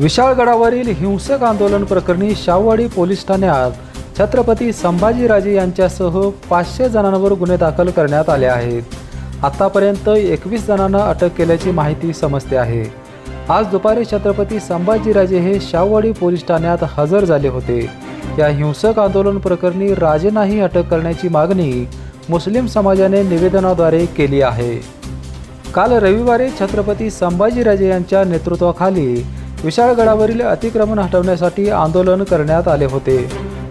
विशाळगडावरील हिंसक आंदोलन प्रकरणी शाहवाडी पोलीस ठाण्यात छत्रपती संभाजीराजे यांच्यासह पाचशे जणांवर गुन्हे दाखल करण्यात आले आहेत. आतापर्यंत एकवीस जणांना अटक केल्याची माहिती समजते आहे. आज दुपारी छत्रपती संभाजीराजे हे शाहवाडी पोलीस ठाण्यात हजर झाले होते. या हिंसक आंदोलन प्रकरणी राजेंनाही अटक करण्याची मागणी मुस्लिम समाजाने निवेदनाद्वारे केली आहे. काल रविवारी छत्रपती संभाजीराजे यांच्या नेतृत्वाखाली विशाळगडावरील अतिक्रमण हटवण्यासाठी आंदोलन करण्यात आले होते.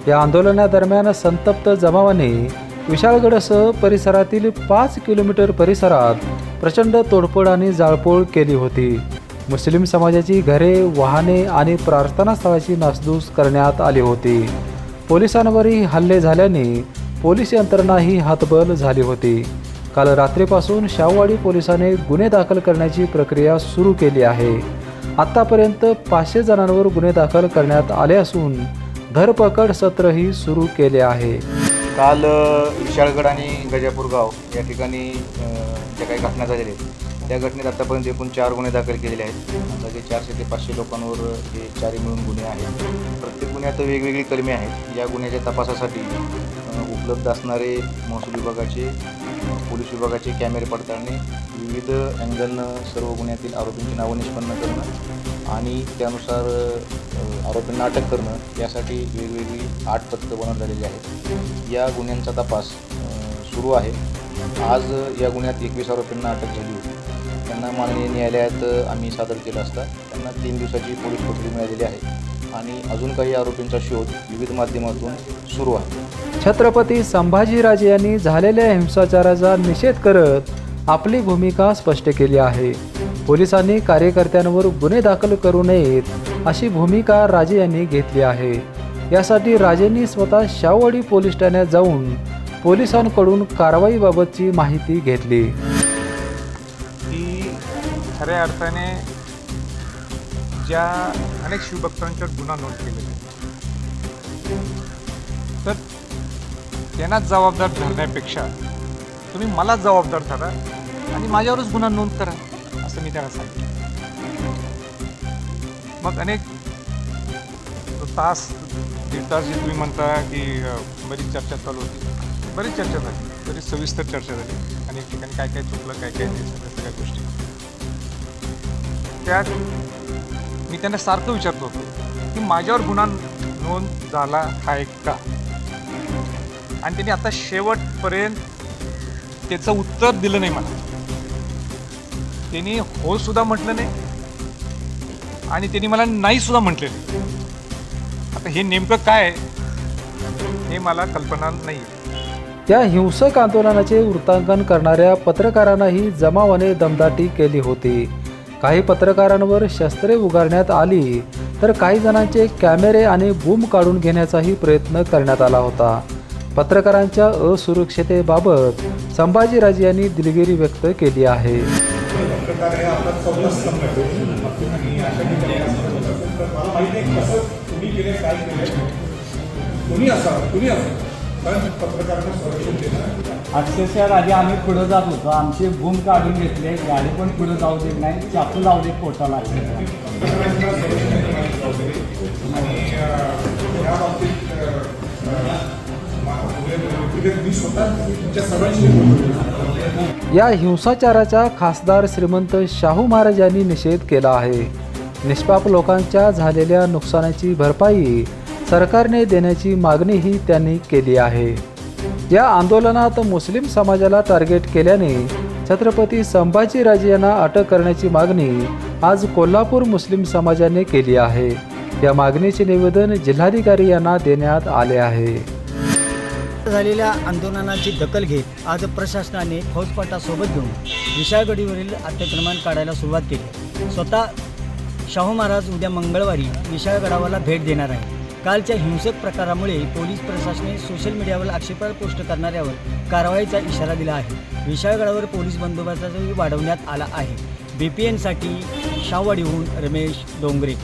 या आंदोलनादरम्यान संतप्त जमावाने विशाळगडसह परिसरातील पाच किलोमीटर परिसरात प्रचंड तोडफोड आणि जाळपोळ केली होती. मुस्लिम समाजाची घरे वाहने आणि प्रार्थनास्थळाची नासधूस करण्यात आली होती. पोलिसांवरही हल्ले झाल्याने पोलीस यंत्रणाही हातबल झाली होती. काल रात्रीपासून शाहवाडी पोलिसांनी गुन्हे दाखल करण्याची प्रक्रिया सुरू केली आहे. आतापर्यंत पाचशे जणांवर गुन्हे दाखल करण्यात आले असून धरपकड सत्रही सुरू केले आहे. काल विशाळगड आणि गजापूर गाव या ठिकाणी ज्या काही घटना झालेल्या आहेत त्या घटनेत आतापर्यंत एकूण चार गुन्हे दाखल केलेले आहेत. अंदाजे चारशे ते पाचशे लोकांवर हे चारही मिळून गुन्हे आहेत. प्रत्येक गुन्ह्यात वेगवेगळी कलमे आहेत. या गुन्ह्याच्या तपासासाठी उपलब्ध असणारे महसूल विभागाचे पोलीस विभागाचे कॅमेरे पडताळणे विविध अँगलनं सर्व गुन्ह्यातील आरोपींची नावं निष्पन्न करणं आणि त्यानुसार आरोपींना अटक करणं यासाठी वेगवेगळी आठ पथकं बनवण्यात झालेली आहेत. या गुन्ह्यांचा तपास सुरू आहे. आज या गुन्ह्यात एकवीस आरोपींना अटक झाली होती. त्यांना माननीय न्यायालयात आम्ही सादर केलं असता. त्यांना तीन दिवसाची पोलीस कोठडी मिळालेली आहे आणि अजून काही आरोपींचा शोध विविध माध्यमातून सुरू आहे. छत्रपती संभाजीराजे यांनी झालेल्या हिंसाचाराचा निषेध करत आपली भूमिका स्पष्ट केली आहे. पोलिसांनी कार्यकर्त्यांवर गुन्हे दाखल करू नयेत अशी भूमिका राजे यांनी घेतली आहे. यासाठी राजेंनी स्वतः शावडी पोलीस ठाण्यात जाऊन पोलिसांकडून कारवाईबाबतची माहिती घेतली. की खऱ्या अर्थाने ज्या अनेक शिवभक्तांच्या गुन्हा नोंद केलेले तर त्यांनाच जबाबदार धरण्यापेक्षा तुम्ही मला जबाबदार धरा आणि माझ्यावरच गुन्हा नोंद करा असं मी त्यांना सांगितलं मग अनेक तास दीड तास जे तुम्ही म्हणता की बरीच चर्चा चालू होती. बरीच चर्चा झाली. बरीच सविस्तर चर्चा झाली. अनेक ठिकाणी काय काय चुकलं काय काय नाही सगळ्या सगळ्या गोष्टी. त्यात मी त्यांना सारखं विचारतो होतो की माझ्यावर गुन्हा नोंद झाला आहे का? आणि त्यांनी आता शेवटपर्यंत त्याचं उत्तर दिलं नाही मला. त्यांनी हो सुद्धा म्हटलं नाही आणि त्यांनी मला नाही सुद्धा म्हटले नाही. आता हे नेमकं काय आहे हे मला कल्पना नाही त्या हिंसक आंदोलनाचे वृत्तांकन करणाऱ्या पत्रकारांनाही जमावाने दमदाटी केली होती. काही पत्रकारांवर शस्त्रे उगारण्यात आली तर काही जणांचे कॅमेरे आणि बूम काढून घेण्याचाही प्रयत्न करण्यात आला होता. पत्रकारांच्या असुरक्षितेबाबत संभाजीराजे यांनी दिलगिरी व्यक्त केली आहे. अक्षरशः राजे आम्ही पुढं जात होतो. आमचे बूम काढून घेतले. गाडी पण पुढं जाऊ देत नाही. चाकू लावू देत पोटाला या हिंसाचाराचा खासदार श्रीमंत शाहू महाराज यांनी निषेध केला आहे. निष्पाप लोकांच्या झालेल्या नुकसानाची भरपाई सरकारने देण्याची मागणीही त्यांनी केली आहे. या आंदोलनात मुस्लिम समाजाला टार्गेट केल्याने छत्रपती संभाजीराजे यांना अटक करण्याची मागणी आज कोल्हापूर मुस्लिम समाजाने केली आहे. या मागणीचे निवेदन जिल्हाधिकारी यांना देण्यात आले आहे. झालेल्या आंदोलनाची दखल घेत आज प्रशासनाने फौजपाटासोबत घेऊन विशाळगडीवरील अतिक्रमण काढायला सुरुवात केली. स्वतः शाहू महाराज उद्या मंगळवारी विशाळगडावाला भेट देणार आहे कालच्या हिंसक प्रकारामुळे पोलीस प्रशासनाने सोशल मीडियावर आक्षेपार्ह पोस्ट करणाऱ्यावर कारवाईचा इशारा दिला आहे. विशाळगडावर पोलीस बंदोबस्तही वाढवण्यात आला आहे. बी पी एनसाठी शाहवाडीहून रमेश डोंगरे.